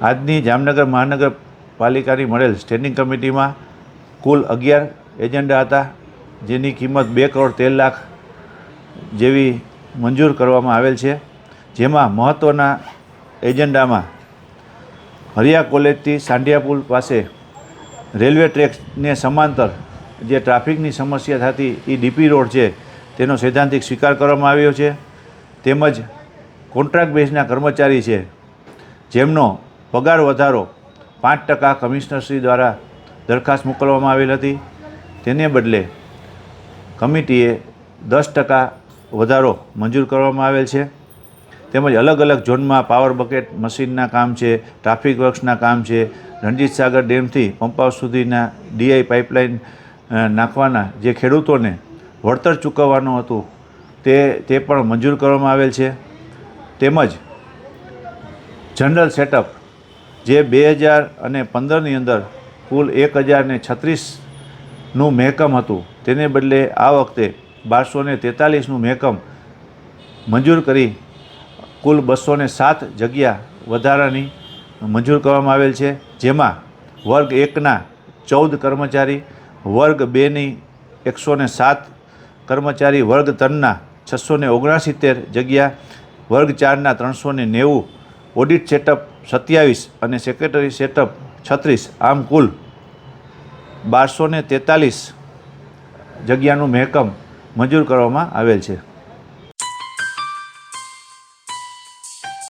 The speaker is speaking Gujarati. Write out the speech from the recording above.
આજની જામનગર મહાનગરપાલિકાની મળેલ સ્ટેન્ડિંગ કમિટીમાં કુલ અગિયાર એજન્ડા હતા, જેની કિંમત બે કરોડ તેર લાખ જેવી મંજૂર કરવામાં આવેલ છે. જેમાં મહત્ત્વના એજન્ડામાં હરિયા કોલેજથી સાંઢિયા પુલ પાસે રેલવે ટ્રેકને સમાંતર જે ટ્રાફિકની સમસ્યા થતી એ ડીપી રોડ છે, તેનો સૈદ્ધાંતિક સ્વીકાર કરવામાં આવ્યો છે. તેમજ કોન્ટ્રાક્ટ બેઝના કર્મચારી છે, જેમનો પગાર વધારો પાંચ ટકા કમિશનરશ્રી દ્વારા દરખાસ્ત મોકલવામાં આવેલ હતી. તેને બદલે કમિટીએ દસ ટકા વધારો મંજૂર કરવામાં આવેલ છે. તેમજ અલગ અલગ ઝોનમાં પાવર બકેટ મશીનના કામ છે, ટ્રાફિક વર્ક્સના કામ છે, રણજીત સાગર ડેમથી પંપ હાઉસ સુધીના ડીઆઈ પાઇપલાઇન નાખવાના જે ખેડૂતોને વળતર ચૂકવવાનું હતું તે તે પણ મંજૂર કરવામાં આવેલ છે. તેમજ જનરલ સેટઅપ જે બે હજાર અને પંદરની અંદર કુલ એક હજાર ને છત્રીસનું મહેકમ હતું. તેને બદલે આ વખતે બારસો ને તેતાલીસનું મહેકમ મંજૂર કરી કુલ બસો ને સાત જગ્યા વધારાની મંજૂર કરવામાં આવેલ છે. જેમાં વર્ગ એકના ચૌદ કર્મચારી, વર્ગ બેની એકસો ને સાત કર્મચારી, વર્ગ ત્રણના છસો ને ઓગણસિત્તેર જગ્યા, વર્ગ ચારના ત્રણસો ને નેવું ઓડિટ સેટઅપ સત્યાવીસ અને સેક્રેટરી સેટઅપ છત્રીસ. આમ કુલ બારસો તેતાલીસ જગ્યાનું મહેકમ મંજૂર કરવામાં આવેલ છે.